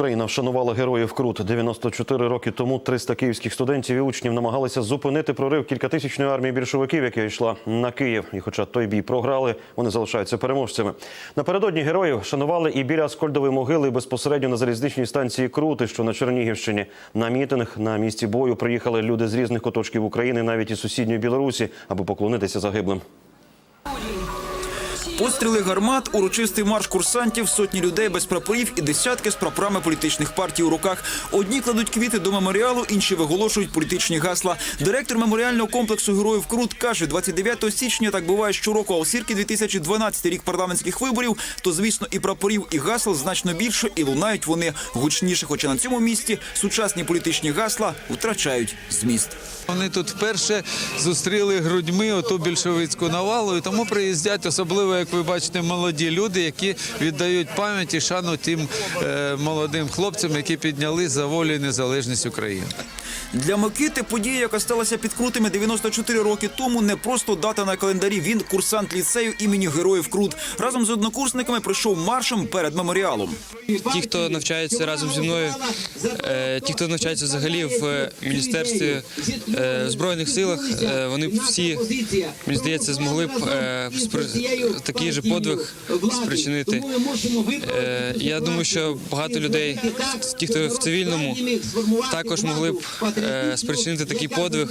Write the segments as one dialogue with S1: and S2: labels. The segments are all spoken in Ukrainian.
S1: Україна вшанувала героїв Крут. 94 роки тому 300 київських студентів і учнів намагалися зупинити прорив кількатисячної армії більшовиків, яка йшла на Київ. І хоча той бій програли, вони залишаються переможцями. Напередодні героїв шанували і біля Аскольдової могили безпосередньо на залізничній станції Крути, що на Чернігівщині. На мітинг на місці бою приїхали люди з різних куточків України, навіть із сусідньої Білорусі, аби поклонитися загиблим.
S2: Постріли гармат, урочистий марш курсантів, сотні людей без прапорів і десятки з прапорами політичних партій у руках. Одні кладуть квіти до меморіалу, інші виголошують політичні гасла. Директор меморіального комплексу героїв Крут каже, 29 січня так буває щороку, а оскільки 2012 рік парламентських виборів, то звісно і прапорів, і гасел значно більше, і лунають вони гучніше. Хоча на цьому місці сучасні політичні гасла втрачають зміст.
S3: Вони тут вперше зустріли грудьми оту більшовицьку навалу, і тому приїздять, особливо, як ви бачите, молоді люди, які віддають пам'ять і шану тим е, молодим хлопцям, які підняли за волю і незалежність України.
S2: Для Микити подія, яка сталася під крутими 94 роки тому, не просто дата на календарі. Він курсант ліцею імені Героїв Крут. Разом з однокурсниками прийшов маршем перед меморіалом.
S4: Ті, хто навчається разом зі мною, е, ті, хто навчається взагалі в е, міністерстві е, в збройних силах, е, вони всі мені здається змогли б е, спри- такий же подвиг спричинити. Е, Я думаю, що багато людей, ті, хто в цивільному, також могли б е, спричинити такий подвиг.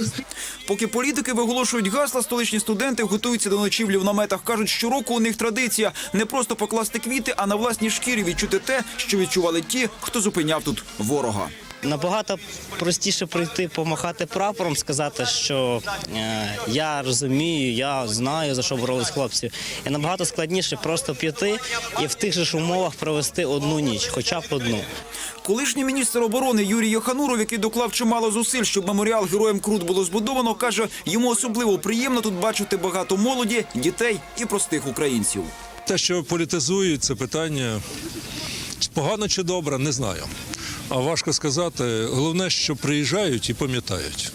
S2: Поки політики виголошують гасла, столичні студенти готуються до ночівлі в наметах. кажуть, щороку у них традиція не просто покласти квіти, а на власній шкірі відчути те, що відчували ті, хто зупиняв тут ворога.
S5: Набагато простіше прийти, помахати прапором, сказати, що е, я розумію, я знаю за що боролись хлопці. І набагато складніше просто піти і в тих же ж умовах провести одну ніч, хоча б одну.
S2: Колишній міністр оборони Юрій Йохануров, який доклав чимало зусиль, щоб меморіал героям Крут було збудовано, каже, йому особливо приємно тут бачити багато молоді, дітей і простих українців.
S6: Те, що політизують це питання, погано чи добре, не знаю. А важко сказати. Головне, що приїжджають і пам'ятають.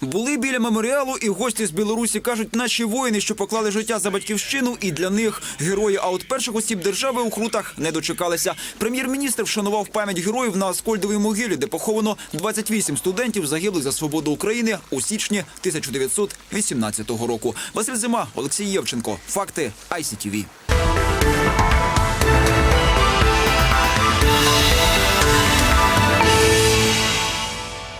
S2: Були біля меморіалу і гості з Білорусі кажуть, наші воїни, що поклали життя за батьківщину, і для них герої. А от перших осіб держави у крутах не дочекалися. Прем'єр-міністр вшанував пам'ять героїв на Аскольдовій могилі, де поховано 28 студентів, загиблих за свободу України у січні 1918 року. Василь Зима, Олексій Євченко. Факти ICTV.